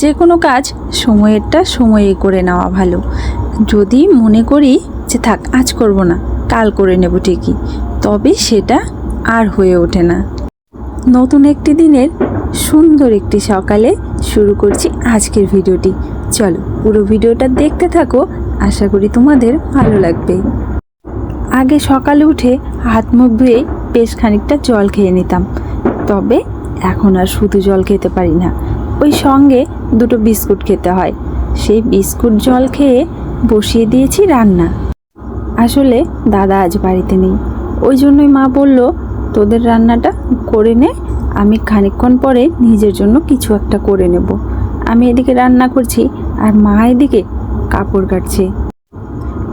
যে কোনো কাজ সময়েরটা সময়ে করে নেওয়া ভালো। যদি মনে করি যে থাক, আজ করব না, কাল করে নেব ঠিকই, তবে সেটা আর হয়ে ওঠে না। নতুন একটি দিনের সুন্দর একটি সকালে শুরু করছি আজকের ভিডিওটি। চলো, পুরো ভিডিওটা দেখতে থাকো, আশা করি তোমাদের ভালো লাগবে। আগে সকালে উঠে হাত মুখ ধুয়ে বেশ খানিকটা জল খেয়ে নিতাম, তবে এখন আর শুধু জল খেতে পারি না। ওই সঙ্গে দুটো বিস্কুট খেতে হয়। সেই বিস্কুট জল খেয়ে বসিয়ে দিয়েছি রান্না। আসলে দাদা আজ বাড়িতে নেই। ওই জন্যই মা বলল, তোদের রান্নাটা করে নে, আমি খানিকক্ষণ পরে নিজের জন্য কিছু একটা করে নেব। আমি এদিকে রান্না করছি আর মা এদিকে কাপড় কাটছে।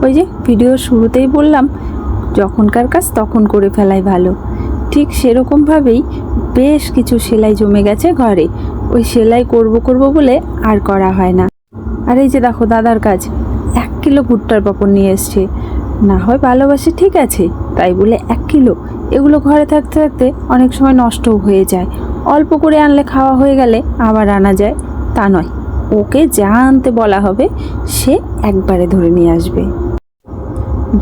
ওই যে ভিডিওর শুরুতেই বললাম, যখনকার কাজ তখন করে ফেলাই ভালো। ঠিক সেরকমভাবেই বেশ কিছু সেলাই জমে গেছে ঘরে। ওই সেলাই করব করব বলে আর করা হয় না। আর এই যে দেখো দাদার কাজ, এক কিলো ভুট্টার পাপড় নিয়ে এসছে। না হয় ভালোবাসে ঠিক আছে, তাই বলে এক কিলো। এগুলো ঘরে থাকতে থাকতে অনেক সময় নষ্টও হয়ে যায়। অল্প করে আনলে খাওয়া হয়ে গেলে আবার আনা যায়। তা নয়, ওকে যা আনতে বলা হবে সে একবারে ধরে নিয়ে আসবে।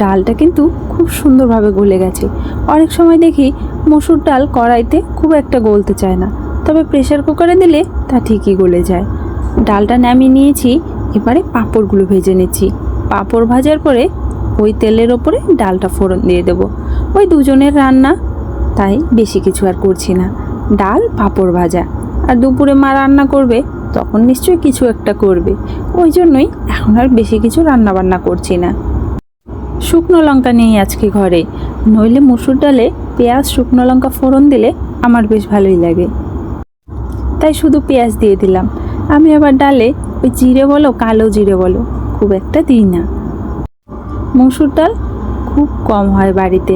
ডালটা কিন্তু খুব সুন্দরভাবে গলে গেছে। অনেক সময় দেখি মসুর ডাল কড়াইতে খুব একটা গলতে চায় না। তবে প্রেশার কুকারে দিলে তা ঠিকই গলে যায়। ডালটা নামিয়ে নিয়েছি, এবারে পাঁপড়গুলো ভেজে নিচ্ছি। পাঁপড় ভাজার পরে ওই তেলের ওপরে ডালটা ফোড়ন দিয়ে দেবো। ওই দুজনের রান্না, তাই বেশি কিছু আর করছি না। ডাল, পাঁপড় ভাজা। আর দুপুরে মা রান্না করবে, তখন নিশ্চয়ই কিছু একটা করবে। ওই জন্যই এখন আর বেশি কিছু রান্না বান্না করছি না। শুকনো লঙ্কা নেই আজকে ঘরে। নইলে মুসুর ডালে পেঁয়াজ, শুকনো লঙ্কা ফোড়ন দিলে আমার বেশ ভালোই লাগে। তাই শুধু পেঁয়াজ দিয়ে দিলাম। আমি আবার ডালে ওই জিরে বলো, কালো জিরে বলো, খুব একটা দিই না। মসুর ডাল খুব কম হয় বাড়িতে।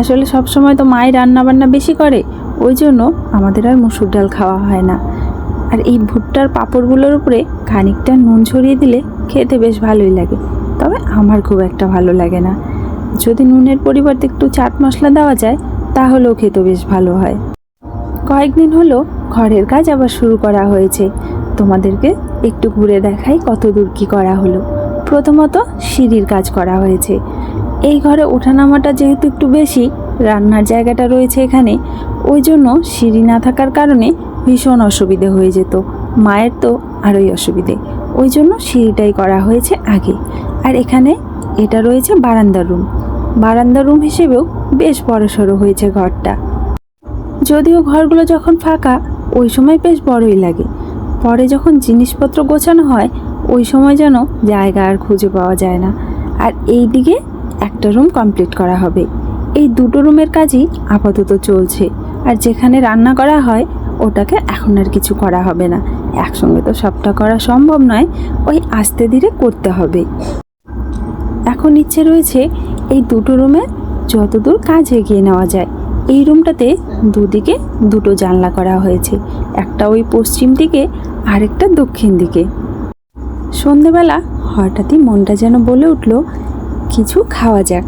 আসলে সব সময় তো মাই রান্না বান্না বেশি করে, ওই জন্য আমাদের আর মসুর ডাল খাওয়া হয় না। আর এই ভুট্টার পাঁপড়গুলোর উপরে খানিকটা নুন ছড়িয়ে দিলে খেতে বেশ ভালোই লাগে, তবে আমার খুব একটা ভালো লাগে না। যদি নুনের পরিবর্তে একটু চাট মশলা দেওয়া যায়, তাহলেও খেতে বেশ ভালো হয়। কয়েকদিন হলো ঘরের কাজ আবার শুরু করা হয়েছে। তোমাদেরকে একটু ঘুরে দেখাই কত দূর কী করা হলো। প্রথমত সিঁড়ির কাজ করা হয়েছে। এই ঘরে ওঠানামাটা যেহেতু একটু বেশি, রান্নার জায়গাটা রয়েছে এখানে, ওই জন্য সিঁড়ি না থাকার কারণে ভীষণ অসুবিধে হয়ে যেত। মায়ের তো আরোই অসুবিধে। ওই জন্য সিঁড়িটাই করা হয়েছে আগে। আর এখানে এটা রয়েছে বারান্দা রুম। বারান্দা রুম হিসেবেও বেশ বড়সড় হয়েছে ঘরটা। যদিও ঘরগুলো যখন ফাঁকা ওই সময় বেশ বড়ই লাগে। পরে যখন জিনিসপত্র গোছানো হয়, ওই সময় যেন জায়গা আর খুঁজে পাওয়া যায় না। আর এই দিকে একটা রুম কমপ্লিট করা হবে। এই দুটো রুমের কাজই আপাতত চলছে। আর যেখানে রান্না করা হয়, ওটাকে এখন আর কিছু করা হবে না। একসঙ্গে তো সবটা করা সম্ভব নয়, ওই আস্তে ধীরে করতে হবে। এখন ইচ্ছে রয়েছে এই দুটো রুমে যতদূর কাজ এগিয়ে নেওয়া যায়। এই রুমটাতে দুদিকে দুটো জানলা করা হয়েছে, একটা ওই পশ্চিম দিকে, আরেকটা দক্ষিণ দিকে। সন্ধেবেলা হঠাৎই মনটা যেন বলে উঠল, কিছু খাওয়া যাক।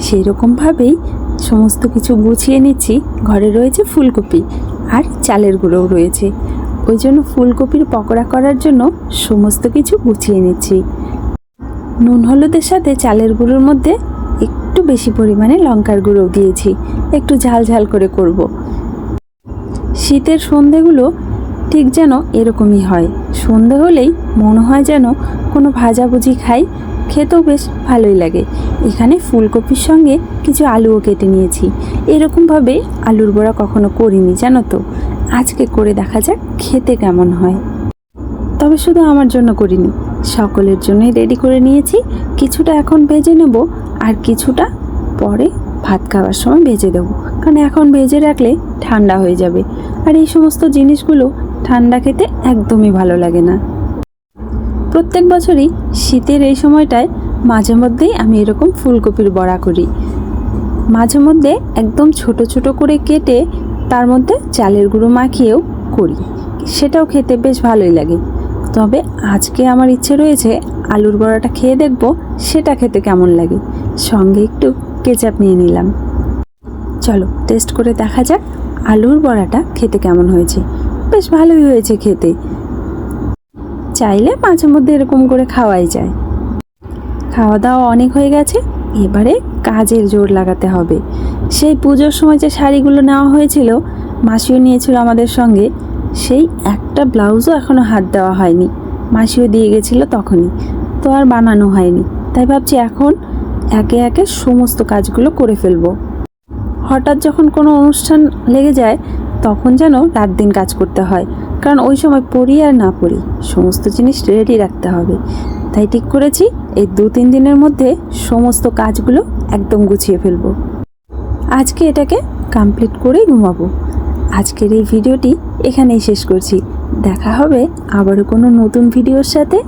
সেই রকমভাবেই সমস্ত কিছু গুছিয়ে নিচ্ছি। ঘরে রয়েছে ফুলকপি আর চালের গুঁড়োও রয়েছে। ওই জন্য ফুলকপির পকোড়া করার জন্য সমস্ত কিছু গুছিয়ে নিচ্ছি। নুন হলুদের সাথে চালের গুঁড়োর মধ্যে একটু বেশি পরিমাণে লঙ্কার গুঁড়ো দিয়েছি। একটু ঝাল ঝাল করে করব। শীতের সন্ধেগুলো ঠিক যেন এরকমই হয়। সন্ধে হলেই মনে হয় যেন কোনো ভাজাভুজি খাই, খেতেও বেশ ভালোই লাগে। এখানে ফুলকপির সঙ্গে কিছু আলুও কেটে নিয়েছি। এরকমভাবে আলুর বড়া কখনো করিনি, জানো তো? আজকে করে দেখা যাক খেতে কেমন হয়। তবে শুধু আমার জন্য করিনি, সকলের জন্যই রেডি করে নিয়েছি। কিছুটা এখন ভেজে নেব আর কিছুটা পরে ভাত খাওয়ার সময় ভেজে দেবো। কারণ এখন ভেজে রাখলে ঠান্ডা হয়ে যাবে। আর এই সমস্ত জিনিসগুলো ঠান্ডা খেতে একদমই ভালো লাগে না। প্রত্যেক বছরই শীতের এই সময়টায় মাঝে মধ্যেই আমি এরকম ফুলকপির বড়া করি। মাঝে মধ্যে একদম ছোট ছোট করে কেটে তার মধ্যে চালের গুঁড়ো মাখিয়েও করি। সেটাও খেতে বেশ ভালোই লাগে। তবে আজকে আমার ইচ্ছে রয়েছে আলুর বড়াটা খেয়ে দেখব, সেটা খেতে কেমন লাগে। সঙ্গে একটু কেচাপ নিয়ে নিলাম। চলো টেস্ট করে দেখা যাক আলুর বড়াটা খেতে কেমন হয়েছে। বেশ ভালোই হয়েছে খেতে। চাইলে মাঝে মধ্যে এরকম করে খাওয়াই যায়। খাওয়া দাওয়া অনেক হয়ে গেছে, এবারে কাজের জোর লাগাতে হবে। সেই পুজোর সময় যে শাড়িগুলো নেওয়া হয়েছিল, মাসিও নিয়েছিল আমাদের সঙ্গে, সেই একটা ব্লাউজও এখনও হাত দেওয়া হয়নি। মাসিও দিয়ে গেছিল তখনই, তো আর বানানো হয়নি। তাই ভাবছি এখন একে একে সমস্ত কাজগুলো করে ফেলব। হঠাৎ যখন কোনো অনুষ্ঠান লেগে যায়, তখন যেন রাত দিন কাজ করতে হয়, কারণ ওই সময় পড়ি আর না পড়ি, সমস্ত জিনিস রেডি রাখতে হবে। তাই ঠিক করেছি, এই দু তিন দিনের মধ্যে সমস্ত কাজগুলো একদম গুছিয়ে ফেলব। আজকে এটাকে কমপ্লিট করেই ঘুমাবো। আজকের এই ভিডিওটি এখানেই শেষ করছি। দেখা হবে আবারও কোনো নতুন ভিডিওর সাথে।